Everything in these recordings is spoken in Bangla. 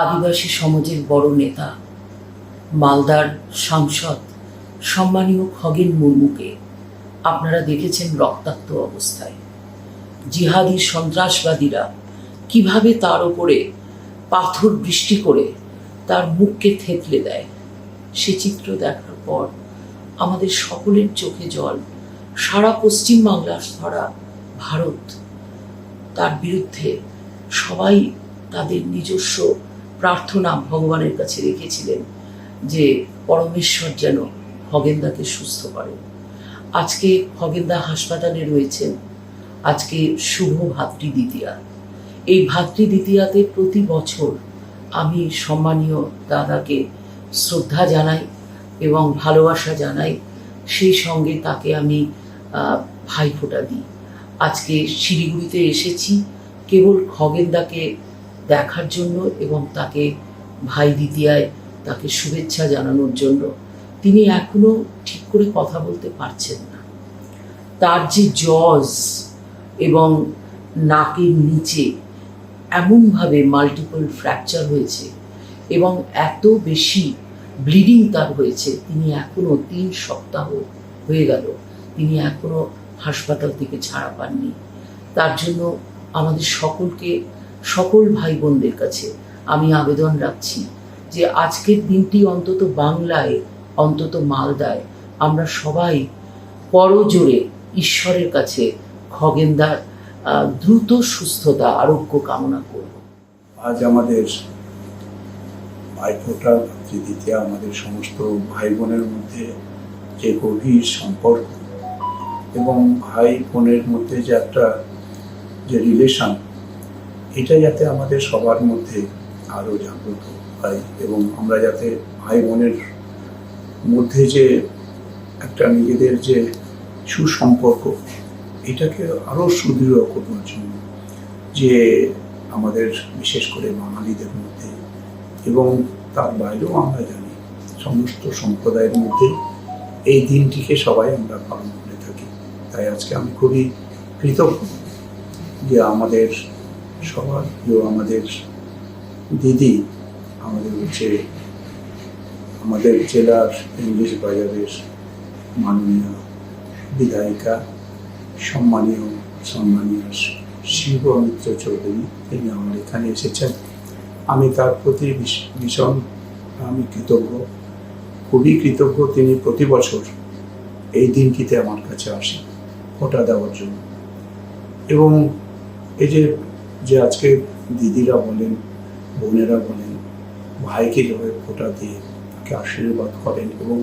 আদিবাসী সমাজের বড় নেতা, মালদার সাংসদ সম্মানীয় খগেন মুর্মুকে আপনারা দেখেছেন রক্তাক্ত অবস্থায়। জিহাদি সন্ত্রাসবাদীরা কীভাবে তার ওপরে পাথর বৃষ্টি করে তার মুখকে থেতলে দেয়, সে চিত্র দেখার পর আমাদের সকলের চোখে জল, সারা পশ্চিম বাংলার ধরা ভারত, তার বিরুদ্ধে সবাই তাদের নিজস্ব প্রার্থনা ভগবানের কাছে রেখেছিলেন যে পরমেশ্বর যেন খগেনদাকে সুস্থ করেন আজকে খগেনদা হাসপাতালে রয়েছেন। আজকে শুভ ভাতৃ দ্বিতীয়া। এই ভাতৃ দ্বিতীয়াতে প্রতি বছর আমি সম্মানীয় দাদাকে শ্রদ্ধা জানাই এবং ভালোবাসা জানাই। সেই সঙ্গে তাকে আমি ভাইফোঁটা দিই। আজকে শিলিগুড়িতে এসেছি। কেবল খগেনদাকে দেখার জন্য এবং তাকে ভাই দ্বিতীয়ায় তাকে শুভেচ্ছা জানানোর জন্য তিনি এখনও ঠিক করে কথা বলতে পারছেন না। তার যে জজ এবং নাকের নিচে এমনভাবে মাল্টিপল ফ্র্যাকচার হয়েছে এবং এত বেশি ব্লিডিং তার হয়েছে, তিনি এখনও তিন সপ্তাহ হয়ে গেল, তিনি এখনও হাসপাতাল থেকে ছাড়া পাননি। তার জন্য আমাদের সকলকে, সকল ভাই বোনদের কাছে আমি আবেদন রাখছি যে আজকের দিনটি অন্তত বাংলায়, অন্তত মালদায় আমরা সবাই করজোরে ঈশ্বরের কাছে খগেনদার দ্রুত সুস্থতা, আরোগ্য কামনা করব। আজ আমাদের ভাইফোঁটা দ্বিতীয় আমাদের সমস্ত ভাই বোনের মধ্যে যে গভীর সম্পর্ক এবং ভাই বোনের মধ্যে যে একটা যে রিলেশন এটা যাতে আমাদের সবার মধ্যে আরও জাগ্রত হয় এবং আমরা যাতে ভাই বোনের মধ্যে যে একটা নিজেদের যে সুসম্পর্ক, এটাকে আরও সুদৃঢ় করবার জন্য যে আমাদের বিশেষ করে বাঙালিদের মধ্যে এবং তার বাইরেও আমরা জানি সমস্ত সম্প্রদায়ের মধ্যে এই দিনটিকে সবাই আমরা পালন করে থাকি। তাই আজকে আমি খুবই কৃতজ্ঞ যে আমাদের সবার প্রিয় আমাদের দিদি, আমাদের হচ্ছে, আমাদের জেলার ইংলিশ বাজারের মাননীয় বিধায়িকা, সম্মানীয় সম্মানীয় শিব মিত্র চৌধুরী, তিনি আমার এখানে এসেছেন। আমি তার প্রতি ভীষ- ভীষণ, আমি কৃতজ্ঞ, খুবই কৃতজ্ঞ। তিনি প্রতি বছর এই দিনটিতে আমার কাছে আসেন, ফোঁটা দেওয়ার জন্য। এবং এই যে যে আজকে দিদিরা বলেন, বোনেরা বলেন, ভাইকে যেভাবে ফোঁটা দিয়ে তাকে আশীর্বাদ করেন এবং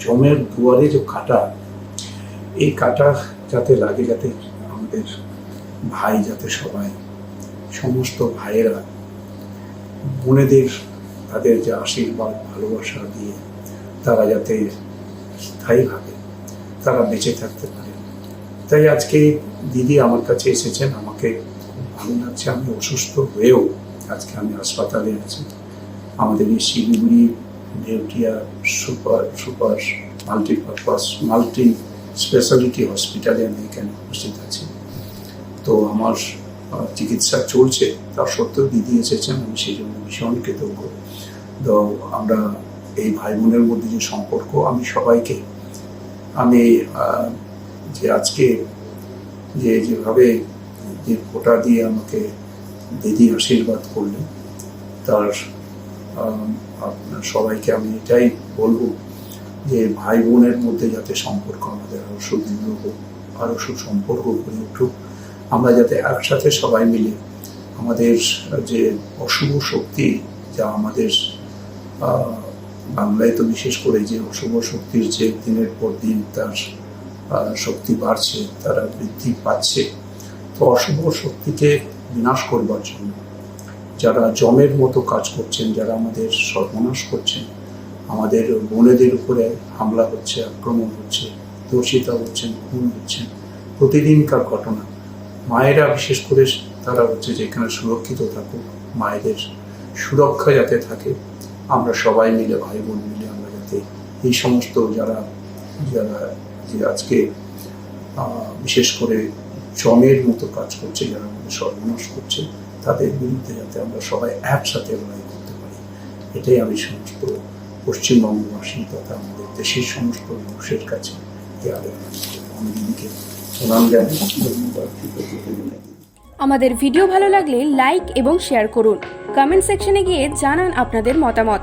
জমের দুয়ারে যে কাটা, এই কাটা যাতে লাগে, যাতে আমাদের ভাই, যাতে সবাই, সমস্ত ভাইয়েরা বোনেদের, তাদের যে আশীর্বাদ, ভালোবাসা দিয়ে তারা যাতে স্থায়ীভাবে তারা বেঁচে থাকতে পারে। তাই আজকে দিদি আমার কাছে এসেছেন। আমাকে ভালো লাগছে। আমি অসুস্থ হয়েও আজকে আমি হাসপাতালে আছি। আমাদের এই Siliguri দেউটিয়া super super multipurpose, multi speciality হসপিটালে আমি এখানে উপস্থিত আছি। তো আমার চিকিৎসা চলছে। তার সত্ত্বেও দিদি এসেছেন। আমি সেই জন্য ভীষণ কৃতজ্ঞ। তো আমরা এই ভাই বোনের মধ্যে যে সম্পর্ক, আমি সবাইকে, আমি যে আজকে যে যেভাবে যে ফোঁটা দিয়ে আমাকে দিদি আশীর্বাদ করলেন, তার আপনার সবাইকে আমি এটাই বলব যে ভাই বোনের মধ্যে যাতে সম্পর্ক আমাদের আরও সুদৃঢ় হোক আরও সুসম্পর্ক গড়ে উঠুক, আমরা যাতে একসাথে সবাই মিলে আমাদের যে অশুভ শক্তি যা আমাদের বাংলায় তো বিশেষ করে যে অশুভ শক্তির যে দিনের পর দিন তার শক্তি বাড়ছে, তারা বৃদ্ধি পাচ্ছে। তো অশুভ শক্তিকে বিনাশ করবার জন্য যারা জমের মতো কাজ করছেন, যারা আমাদের সর্বনাশ করছেন, আমাদের বোনেদের উপরে হামলা হচ্ছে, আক্রমণ হচ্ছে দর্শিতা হচ্ছেন, খুন হচ্ছেন, প্রতিদিনকার ঘটনা। মায়েরা বিশেষ করে তারা হচ্ছে যে এখানে সুরক্ষিত থাকুক, মায়েদের সুরক্ষা যাতে থাকে, আমরা সবাই মিলে, ভাই বোন মিলে আমরা যাতে এই সমস্ত যারা যারা যে আজকে বিশেষ করে জমের মতো কাজ করছে, যারা আমাদের সর্বনাশ করছে, তাদের বিরুদ্ধে যাতে আমরা সবাই একসাথে লড়াই করতে পারি। এটাই আমি সমস্ত পশ্চিমবঙ্গবাসী তথা আমাদের দেশের সমস্ত মানুষের কাছে আমাদের ভিডিও ভালো লাগলে লাইক এবং শেয়ার করুন। কমেন্ট সেকশনে গিয়ে জানান আপনাদের মতামত।